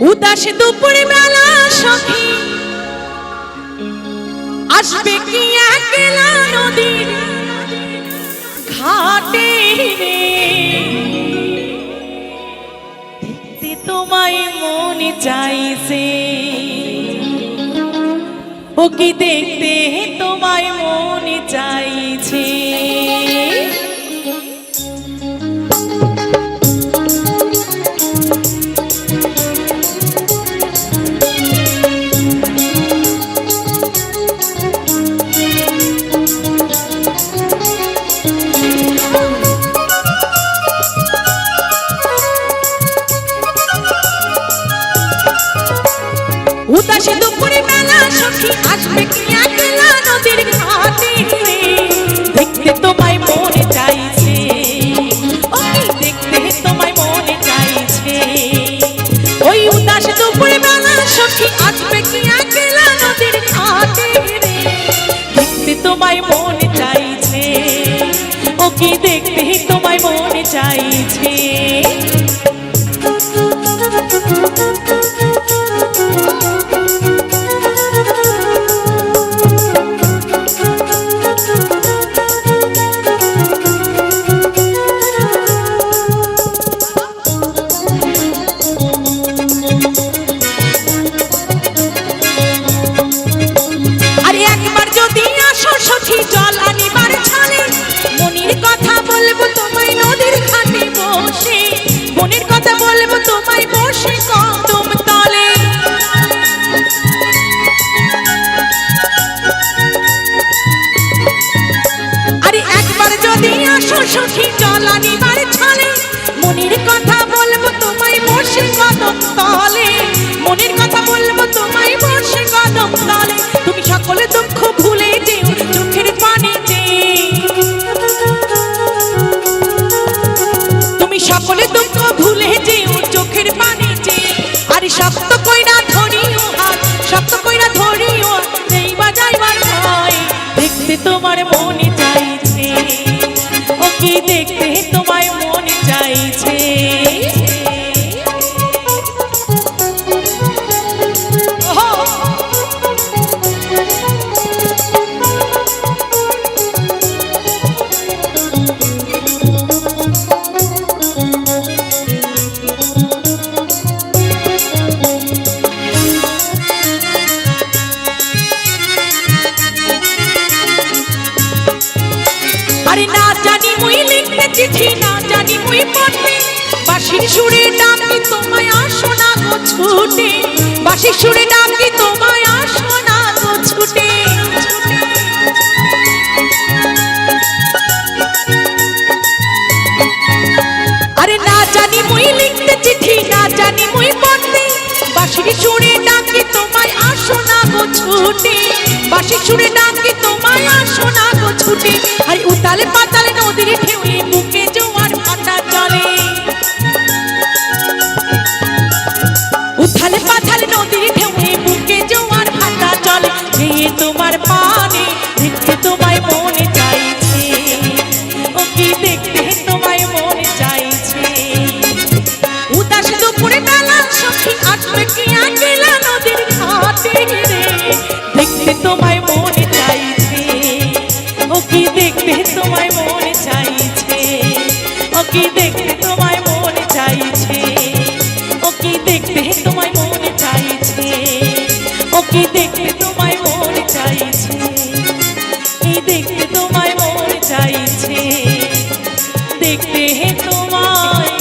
উদাস দুপুর বেলা সখী। আসবে কি একলা নদীর ঘাটে? দেখতে তোমায় মনে চাইছে। ও কি দেখতে তোমায় মনে চাইছে বেলা সখী আসবে কি একলা নদীর ঘাটে মনে চাইছে। দেখতে তোমায় যদি আসো সখী জল আনিবার ছলে মনির কথা কি চিঠি না জানি মুই পড়তে। বাঁশির সুরে ডাকি তোমায় আসো না গো ছুটে? বাঁশির সুরে ডাকি তোমায় আসো না গো ছুটে? আরে না জানি মুই লিখতে চিঠি, না জানি মুই পড়তে। বাঁশির সুরে ডাকি তোমায় আসো না গো ছুটে? বাঁশির সুরে ডাকি তোমায় আসো না গো ছুটে? আরে উতালে পাতালে চাইছে। ও কি দেখতে তোমায় মনে চাইছে? ও কি দেখতে তোমায় মনে চাইছে? ও কি দেখতে তোমায় মনে চাইছে? এই দেখতে তোমায় মনে চাইছে? দেখতে তোমায়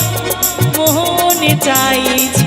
মনে চাইছে।